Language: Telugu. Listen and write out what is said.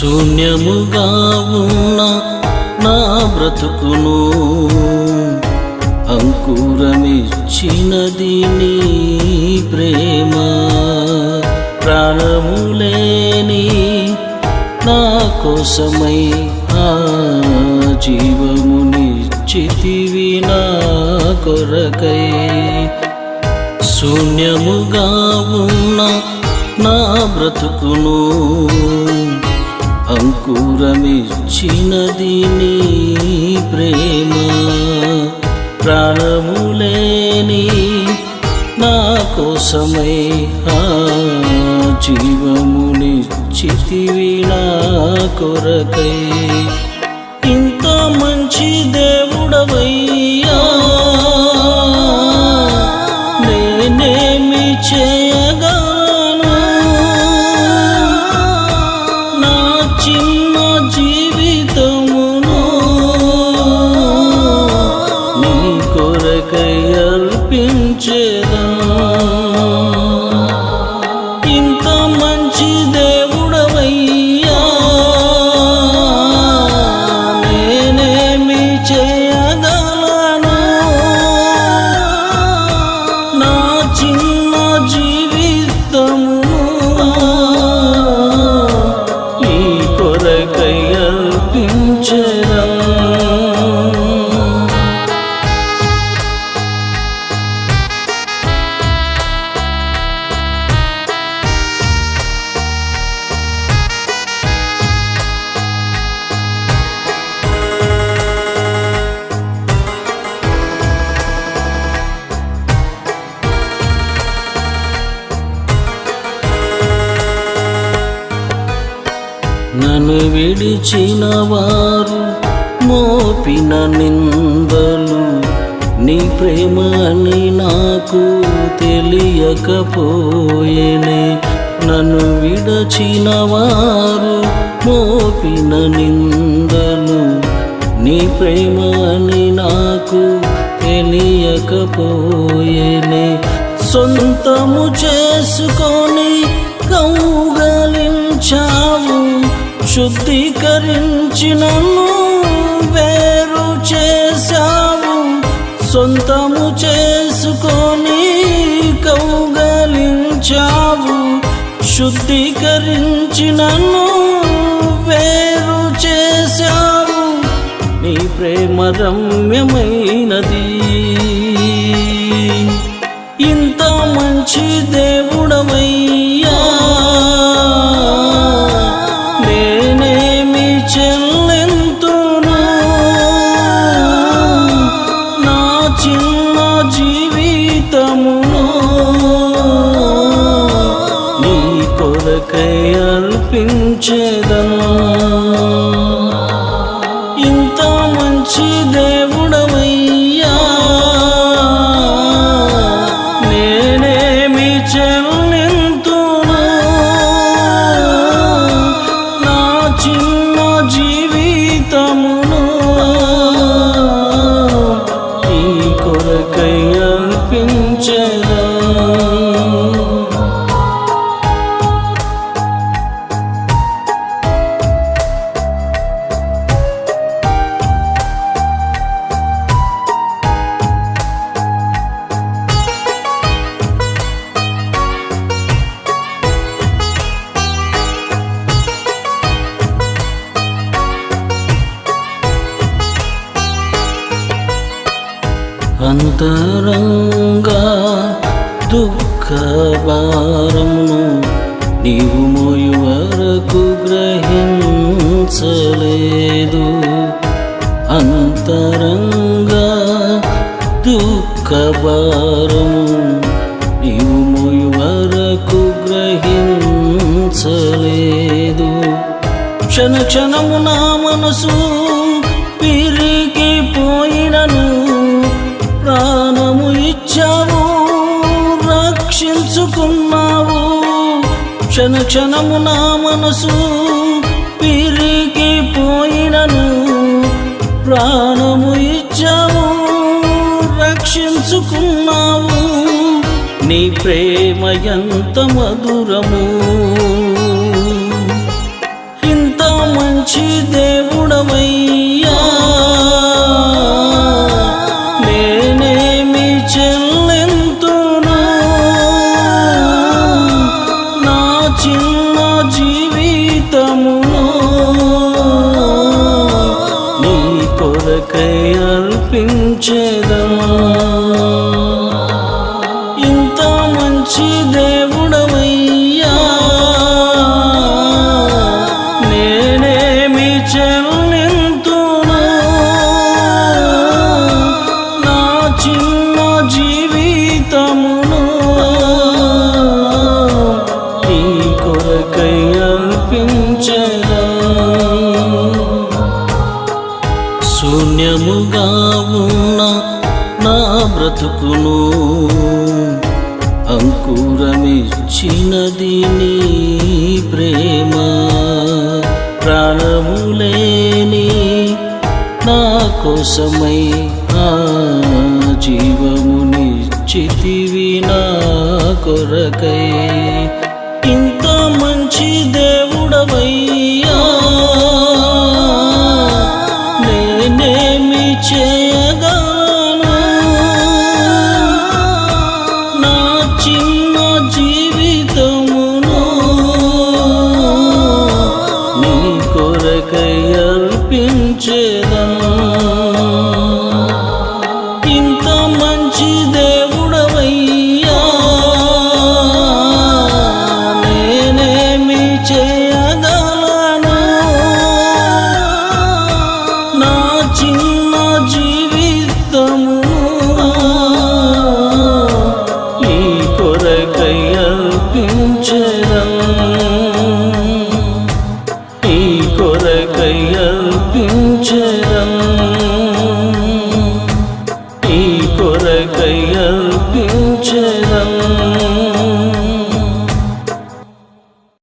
శూన్యముగా ఉన్న నా బ్రతుకును అంకురమిచ్చినది నీ ప్రేమ. ప్రాణములేని నా కోసమై ఆ జీవమునిచ్చితివి నా కొరకై. శూన్యముగా ఉన్న నా బ్రతుకును అంకురమిచ్చినది నీ ప్రేమ ప్రాణములేని నా కోసమై జీవముని జీవమునిచ్చితివి నా కొరకై. ఇంత మంచి దేవుడవయ్యా Oh. నన్ను విడిచిన వారు మోపిన నిందలు. నీ ప్రేమ అని నాకు తెలియకపోయేనే. నన్ను విడచిన వారు మోపిన నిందలు. నీ ప్రేమ అని నాకు తెలియకపోయేనే. సొంతము చేసుకొని శుద్ధీకరించి నన్ను వేరు చేశావు సొంతము చేసుకొని కౌగలించావు. శుద్ధీకరించి నన్ను వేరు చేశావు నీ ప్రేమ రమ్యమైనది. ఇంత మంచి దేవుడవయ్యా. కొరకై అర్పించేదను? ఇంత మంచిదే అంతరంగా దుఃఖ భారమును నీవు మోయు వరకు గ్రహించలేదు. అంతరంగా దుఃఖ భారము నీవు మోయు వరకు గ్రహించలేదు. క్షణ క్షణము నా మనసు పిరిగిపోయినను క్షణ క్షణము నా మనసు పిరిగిపోయినను. ప్రాణము ఇచ్చావు రక్షించుకున్నావు. నీ ప్రేమ ఎంత మధురము. జీవితమును నీ కొరకై అర్పించేదమా? వ్యాపించను శూన్యముగా ఉన్న నా బ్రతుకును అంకురమిచ్చినది నీ ప్రేమ. ప్రాణములేని నా కోసమై ఆ జీవమునిచ్చితివి నా కొరకై. అర్పించేదను ఇంత 멈춰.